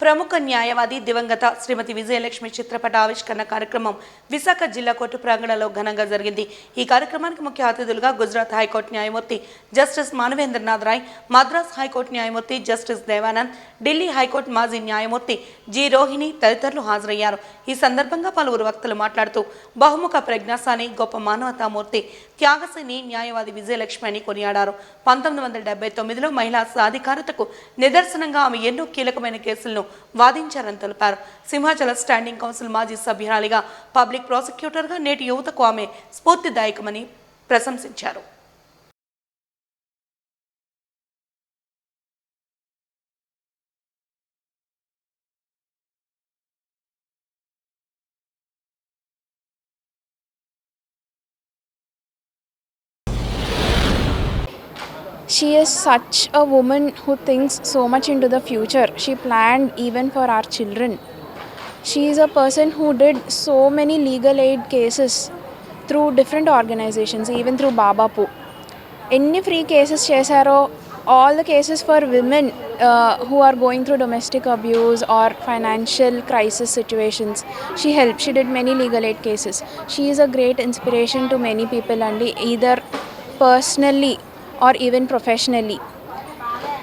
ప్రముఖ న్యాయవాది దివంగత శ్రీమతి విజయలక్ష్మి చిత్రపట ఆవిష్కరణ కార్యక్రమం విశాఖ జిల్లా కోర్టు ప్రాంగణంలో ఘనంగా జరిగింది. ఈ కార్యక్రమానికి ముఖ్య అతిథులుగా గుజరాత్ హైకోర్టు న్యాయమూర్తి justice Manavendranath Roy Madras high court న్యాయమూర్తి justice Devanand Delhi high court మాజీ న్యాయమూర్తి జి రోహిణి తదితరులు హాజరయ్యారు. ఈ సందర్భంగా పలువురు వక్తలు మాట్లాడుతూ బహుముఖ ప్రజ్ఞాసాని గొప్ప మానవతామూర్తి త్యాగశని న్యాయవాది విజయలక్ష్మి అని కొనియాడారు. పంతొమ్మిది వందల డెబ్బై తొమ్మిదిలో మహిళా సాధికారతకు నిదర్శనంగా ఆమె ఎన్నో కీలకమైన కేసులను వాదించారని తెలిపారు. సింహాచల స్టాండింగ్ కౌన్సిల్ మాజీ సభ్యురాలిగా పబ్లిక్ ప్రాసిక్యూటర్గా నేటి యువతకు ఆమె స్ఫూర్తిదాయకమని ప్రశంసించారు. She is such a woman who thinks so much into the future. She planned even for our children. She is a person who did so many legal aid cases through different organizations, even through Baba Babapu. Any free cases chesaro, all the cases for women uh, who are going through domestic abuse or financial crisis situations. She helped. She did many legal aid cases. She is a great inspiration to many people, and either personally or even professionally.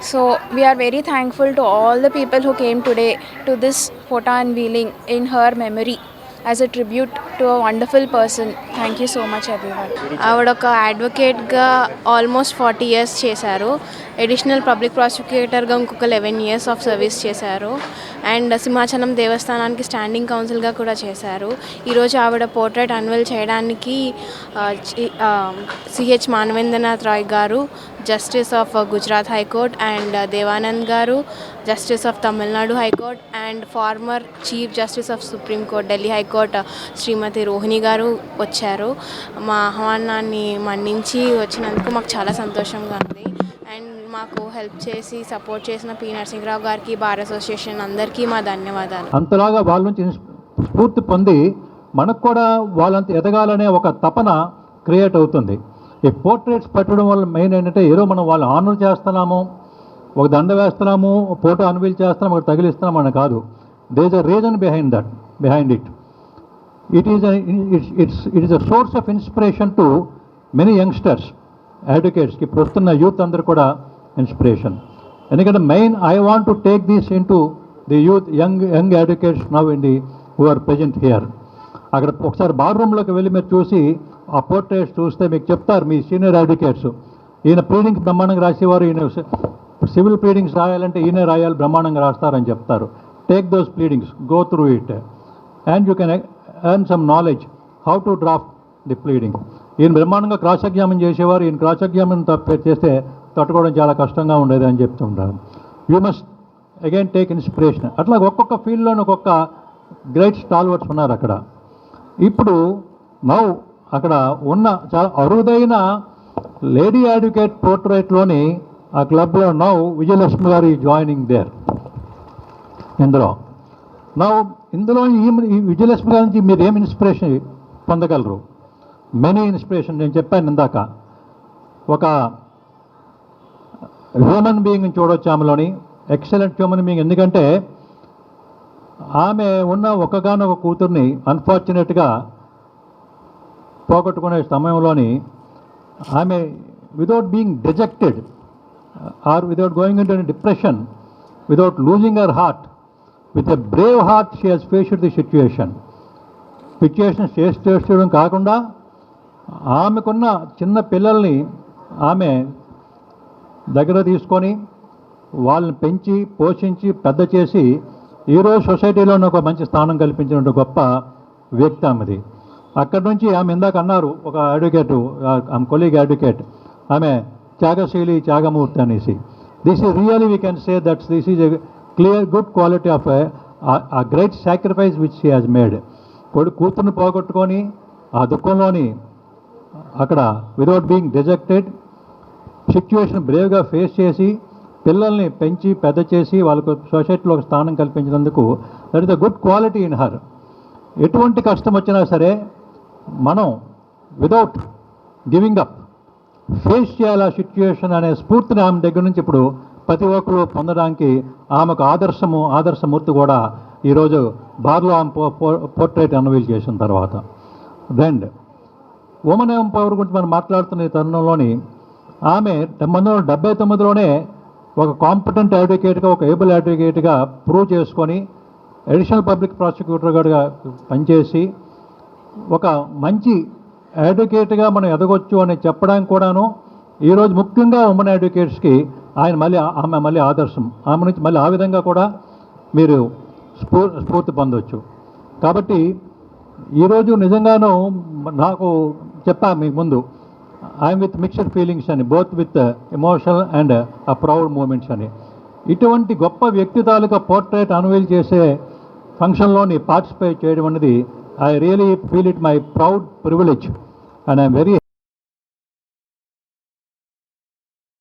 So we are very thankful to all the people who came today to this photo unveiling in her memory as a tribute to a wonderful person thank you so much everyone ఆవిడ ఒక అడ్వకేట్గా almost forty years చేశారు. Additional public ప్రాసిక్యూటర్గా ఇంకొక eleven years of service చేశారు. And Simhachalam దేవస్థానానికి standing కౌన్సిల్గా కూడా చేశారు. ఈరోజు ఆవిడ పోర్ట్రేట్ అన్వెల్ చేయడానికి సిహెచ్ మానవేంద్రనాథ్ రాయ్ గారు justice of Gujarat high court and Devanand గారు justice of Tamil Nadu high court and former chief justice of supreme court Delhi high court Shrimati Rohini గారు వచ్చారు. మా ఆహ్వానాన్ని మన్నించి వచ్చినందుకు మాకు చాలా సంతోషంగా ఉంది. అండ్ మాకు హెల్ప్ చేసి సపోర్ట్ చేసిన పి నరసింహరావు గారికి బార్ అసోసియేషన్ అందరికీ మా ధన్యవాదాలు. అంతలాగా వాళ్ళ నుంచి స్ఫూర్తి పొంది మనకు కూడా వాళ్ళంత ఎదగాలనే ఒక తపన క్రియేట్ అవుతుంది. ఈ పోర్ట్రేట్స్ పెట్టడం వల్ల మెయిన్ ఏంటంటే ఏదో మనం వాళ్ళు ఆనర్ చేస్తున్నాము ఒక దండ వేస్తున్నాము ఫోటో అన్వీల్ చేస్తున్నాము ఒకటి తగిలిస్తున్నాము అని కాదు. They is a reason behind that behind it it is it's it is a source of inspiration to many youngsters అడ్వకేట్స్కి ఇప్పుడు యూత్ అందరూ కూడా ఇన్స్పిరేషన్ ఎందుకంటే main I want to take this in to the youth young young advocates now in the who are present here అక్కడ ఒకసారి bar రూమ్లోకి వెళ్ళి మీరు చూసి ఆ పోర్ట్రేట్స్ చూస్తే మీకు చెప్తారు మీ సీనియర్ అడ్వకేట్స్ ఈయన ప్రీడింగ్స్ బ్రహ్మాండంగా రాసేవారు ఈయన సివిల్ ప్లీడింగ్స్ రాయాలంటే ఈయన రాయాలి బ్రహ్మాండంగా రాస్తారని చెప్తారు. Take those pleadings go through it and you can earn some knowledge how to draft the pleading ఈయన బ్రహ్మాండంగా క్రాస్ ఎగ్జామిన్ చేసేవారు ఈయన క్రాస్ ఎగ్జామిన్ తప్ప చేస్తే తట్టుకోవడం చాలా కష్టంగా ఉండేది అని చెప్తుంటారు you must again take inspiration అట్లా ఒక్కొక్క ఫీల్డ్లోని ఒక్కొక్క గ్రేట్ స్టాల్వర్స్ ఉన్నారు అక్కడ. ఇప్పుడు నౌ అక్కడ ఉన్న చాలా అరుదైన లేడీ అడ్వకేట్ పోర్ట్రేట్లోని ఆ క్లబ్లో నౌ విజయలక్ష్మి గారు జాయినింగ్ దేర్. ఇందులో. నా ఇందులో ఈ ఈ విజయలక్ష్మి గారి నుంచి మీరు ఏం ఇన్స్పిరేషన్ పొందగలరు? మెనీ ఇన్స్పిరేషన్ నేను చెప్పాను ఇందాక. ఒక హ్యూమన్ బీయింగ్ చూడొచ్చు ఆమెలోని. ఎక్సలెంట్ హ్యూమన్ బీయింగ్ ఎందుకంటే ఆమె ఉన్న ఒకగానొక కూతుర్ని అన్ఫార్చునేట్గా పోగొట్టుకునే సమయంలోని ఆమె without being dejected or without going in depression without losing our heart with a brave heart she has faced the situation situation face చేయడం కాకుండా ఆమెకున్న చిన్న పిల్లల్ని ఆమె దగ్గర తీసుకొని వాళ్ళని పెంచి పోషించి పెద్ద చేసి ఈరోజు సొసైటీలోనే ఒక మంచి స్థానం కల్పించిన గొప్ప వ్యక్తి ఆమెది. అక్కడి నుంచి ఆమె ఇందాక అన్నారు ఒక అడ్వకేటు ఆమె కొలీగ్ అడ్వకేట్ ఆమె త్యాగశీలి త్యాగమూర్తి అనేసి. This is really we can say that's this is a clear good quality of a great sacrifice which she has made కొడు కూతుర్ని పోగొట్టుకొని ఆ దుఃఖంలోని అక్కడ విదౌట్ బీయింగ్ డిజెక్టెడ్ సిచ్యువేషన్ బ్రేవ్గా ఫేస్ చేసి పిల్లల్ని పెంచి పెద్ద చేసి వాళ్ళకు సొసైటీలో ఒక స్థానం కల్పించినందుకు that is the good quality in her. ఎటువంటి కష్టం వచ్చినా సరే మనం విదౌట్ గివింగ్ అప్ ఫేస్ చేయాలి ఆ సిచ్యువేషన్ అనే స్ఫూర్తిని ఆమె దగ్గర నుంచి ఇప్పుడు ప్రతి ఒక్కరు పొందడానికి ఆమెకు ఆదర్శము ఆదర్శమూర్తి కూడా ఈరోజు బార్లో ఆమె పో- పోర్ట్రేట్ అన్వీల్ చేసిన తర్వాత. రెండ్ ఉమెన్ ఎంపవర్ గురించి మనం మాట్లాడుతున్న ఈ తరుణంలోని ఆమె పంతొమ్మిది వందల డెబ్బై తొమ్మిదిలోనే ఒక కాంపిటెంట్ అడ్వకేట్గా ఒక ఏబుల్ అడ్వకేట్గా ప్రూవ్ చేసుకొని అడిషనల్ పబ్లిక్ ప్రాసిక్యూటర్గా పనిచేసి ఒక మంచి అడ్వకేట్గా మనం ఎదగొచ్చు అని చెప్పడానికి కూడాను ఈరోజు ముఖ్యంగా ఉమెన్ అడ్వకేట్స్కి ఆయన మళ్ళీ ఆమె మళ్ళీ ఆదర్శం. ఆమె నుంచి మళ్ళీ ఆ విధంగా కూడా మీరు స్ఫూ స్ఫూర్తి పొందవచ్చు కాబట్టి ఈరోజు నిజంగాను నాకు చెప్పా మీకు ముందు. ఐఎమ్ విత్ మిక్స్డ్ ఫీలింగ్స్ అని both with emotional and a proud moments అని ఇటువంటి గొప్ప వ్యక్తి తాలూకా పోర్ట్రేట్ అన్వీల్ చేసే ఫంక్షన్లోని పార్టిసిపేట్ చేయడం అనేది I really feel it my proud privilege and I'm very